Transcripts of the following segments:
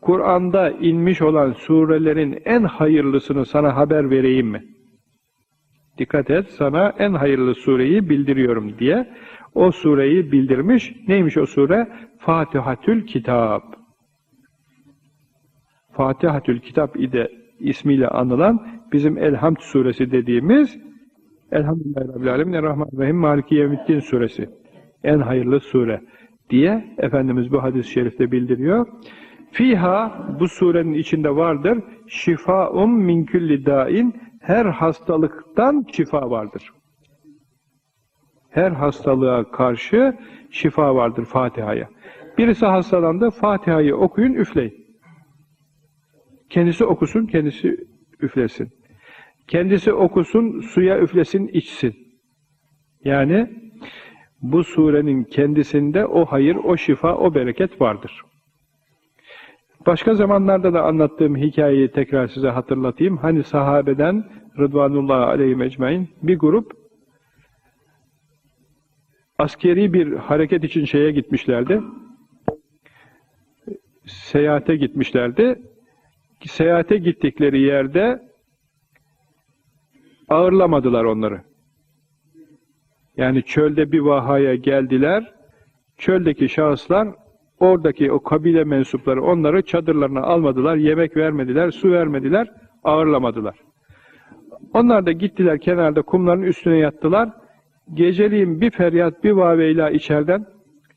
Kur'an'da inmiş olan surelerin en hayırlısını sana haber vereyim mi? Dikkat et, sana en hayırlı sureyi bildiriyorum diye o sureyi bildirmiş. Neymiş o sure? Fatihatül Kitab. Fatihatül Kitap ide ismiyle anılan bizim Elhamd suresi dediğimiz Elhamdülillahi Rabbil Alemin Rahmanirrahim Maliki Yevmiddin suresi. En hayırlı sure diye Efendimiz bu hadis-i şerifte bildiriyor. Fiha bu surenin içinde vardır. Şifaum min külli dain her hastalıktan şifa vardır. Her hastalığa karşı şifa vardır Fatiha'ya. Birisi hastalandı, Fatiha'yı okuyun, üfleyin. Kendisi okusun, kendisi üflesin. Kendisi okusun, suya üflesin, içsin. Yani bu surenin kendisinde o hayır, o şifa, o bereket vardır. Başka zamanlarda da anlattığım hikayeyi tekrar size hatırlatayım. Hani sahabeden Rıdvanullah aleyhi mecmain bir grup askeri bir hareket için şeye gitmişlerdi. Seyahate gitmişlerdi. Seyahate gittikleri yerde ağırlamadılar onları. Yani çölde bir vahaya geldiler. Çöldeki şahıslar oradaki o kabile mensupları onları çadırlarına almadılar, yemek vermediler, su vermediler, ağırlamadılar. Onlar da gittiler kenarda kumların üstüne yattılar. Geceliğin bir feryat, bir vaveyla içeriden,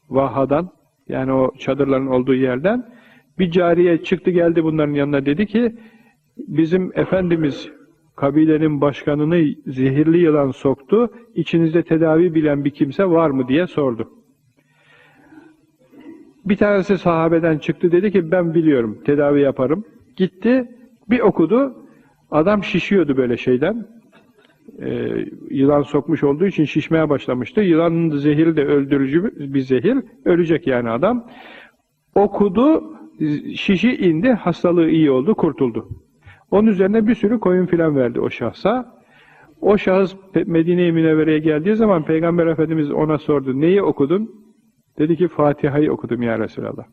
vahadan, yani o çadırların olduğu yerden, bir cariye çıktı geldi bunların yanına dedi ki, bizim Efendimiz kabilenin başkanını zehirli yılan soktu, içinizde tedavi bilen bir kimse var mı diye sordu. Bir tanesi sahabeden çıktı dedi ki ben biliyorum tedavi yaparım. Gitti bir okudu adam şişiyordu böyle şeyden. Ee, yılan sokmuş olduğu için şişmeye başlamıştı. Yılanın zehiri de öldürücü bir zehir. Ölecek yani adam. Okudu şişi indi hastalığı iyi oldu kurtuldu. Onun üzerine bir sürü koyun filan verdi o şahsa. O şahıs Medine-i Münevvere'ye geldiği zaman Peygamber Efendimiz ona sordu. Neyi okudun? Dedi ki Fatiha'yı okudum ya Resulallah.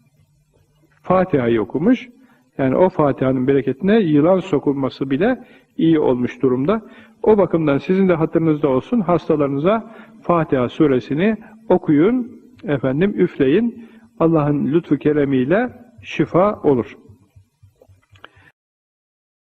Fatiha'yı okumuş. Yani o Fatiha'nın bereketine yılan sokulması bile iyi olmuş durumda. O bakımdan sizin de hatırınızda olsun hastalarınıza Fatiha suresini okuyun, efendim üfleyin. Allah'ın lütfu keremiyle şifa olur.